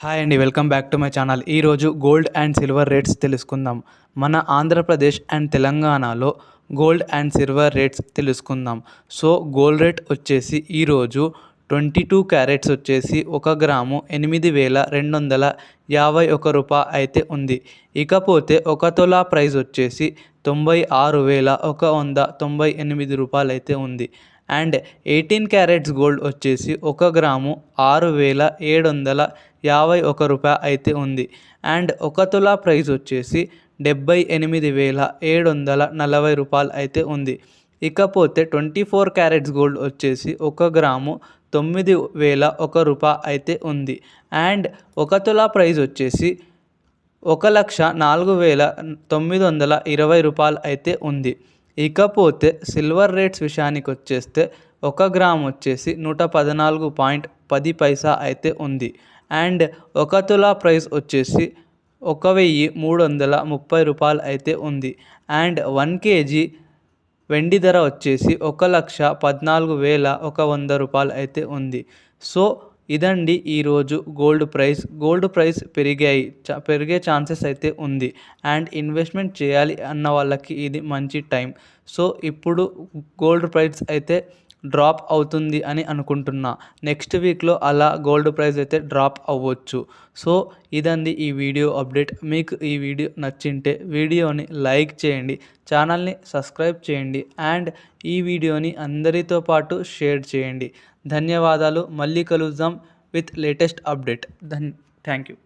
Hi అండి welcome back to my channel ఈరోజు gold and silver rates తెలుసుకుందాం. మన ఆంధ్రప్రదేశ్ అండ్ తెలంగాణలో గోల్డ్ అండ్ సిల్వర్ రేట్స్ తెలుసుకుందాం. సో గోల్డ్ రేట్ వచ్చేసి ఈరోజు ట్వంటీ టూ క్యారెట్స్ వచ్చేసి ఒక గ్రాము ఎనిమిది వేల రెండు వందల యాభై ఒక రూపాయ అయితే ఉంది. ఇకపోతే ఒక తొలా ప్రైస్ వచ్చేసి తొంభై ఆరు వేల ఒక వంద తొంభై ఎనిమిది రూపాయలు అయితే ఉంది. అండ్ ఎయిటీన్ క్యారెట్స్ గోల్డ్ వచ్చేసి ఒక గ్రాము ఆరు వేల ఏడు వందల యాభై ఒక రూపాయ అయితే ఉంది. అండ్ ఒక తులా ప్రైస్ వచ్చేసి డెబ్బై ఎనిమిది వేల ఏడు వందల నలభై రూపాయలు అయితే ఉంది. ఇకపోతే ట్వంటీ ఫోర్ క్యారెట్స్ గోల్డ్ వచ్చేసి ఒక గ్రాము తొమ్మిది వేల ఒక రూపాయ అయితే ఉంది. అండ్ ఒక తులా ప్రైస్ వచ్చేసి ఒక లక్ష నాలుగు వేల తొమ్మిది వందల ఇరవై రూపాయలు అయితే ఉంది. ఇకపోతే సిల్వర్ రేట్స్ విషయానికి వచ్చేస్తే ఒక గ్రామ్ వచ్చేసి నూట పద్నాలుగు పాయింట్ పది పైసా అయితే ఉంది. అండ్ ఒక తులా ప్రైస్ వచ్చేసి ఒక వెయ్యి మూడు వందల ముప్పై రూపాయలు అయితే ఉంది. అండ్ వన్ కేజీ వెండి ధర వచ్చేసి ఒక లక్ష పద్నాలుగు వేల ఒక వంద రూపాయలు అయితే ఉంది. సో ఇదండి ఈరోజు గోల్డ్ ప్రైస్. గోల్డ్ ప్రైస్ పెరిగాయి పెరిగే ఛాన్సెస్ అయితే ఉంది. అండ్ ఇన్వెస్ట్మెంట్ చేయాలి అన్న వాళ్ళకి ఇది మంచి టైం. సో ఇప్పుడు గోల్డ్ ప్రైస్ అయితే డ్రాప్ అవుతుంది అని అనుకుంటున్నా. నెక్స్ట్ వీక్లో అలా గోల్డ్ ప్రైస్ అయితే డ్రాప్ అవ్వచ్చు. సో ఇదండి ఈ వీడియో అప్డేట్. మీకు ఈ వీడియో నచ్చింటే వీడియోని లైక్ చేయండి ఛానల్ని సబ్స్క్రైబ్ చేయండి అండ్ ఈ వీడియోని అందరితో పాటు షేర్ చేయండి. ధన్యవాదాలు. మళ్ళీ కలుద్దాం విత్ లేటెస్ట్ అప్డేట్. ధన్ థ్యాంక్ యూ.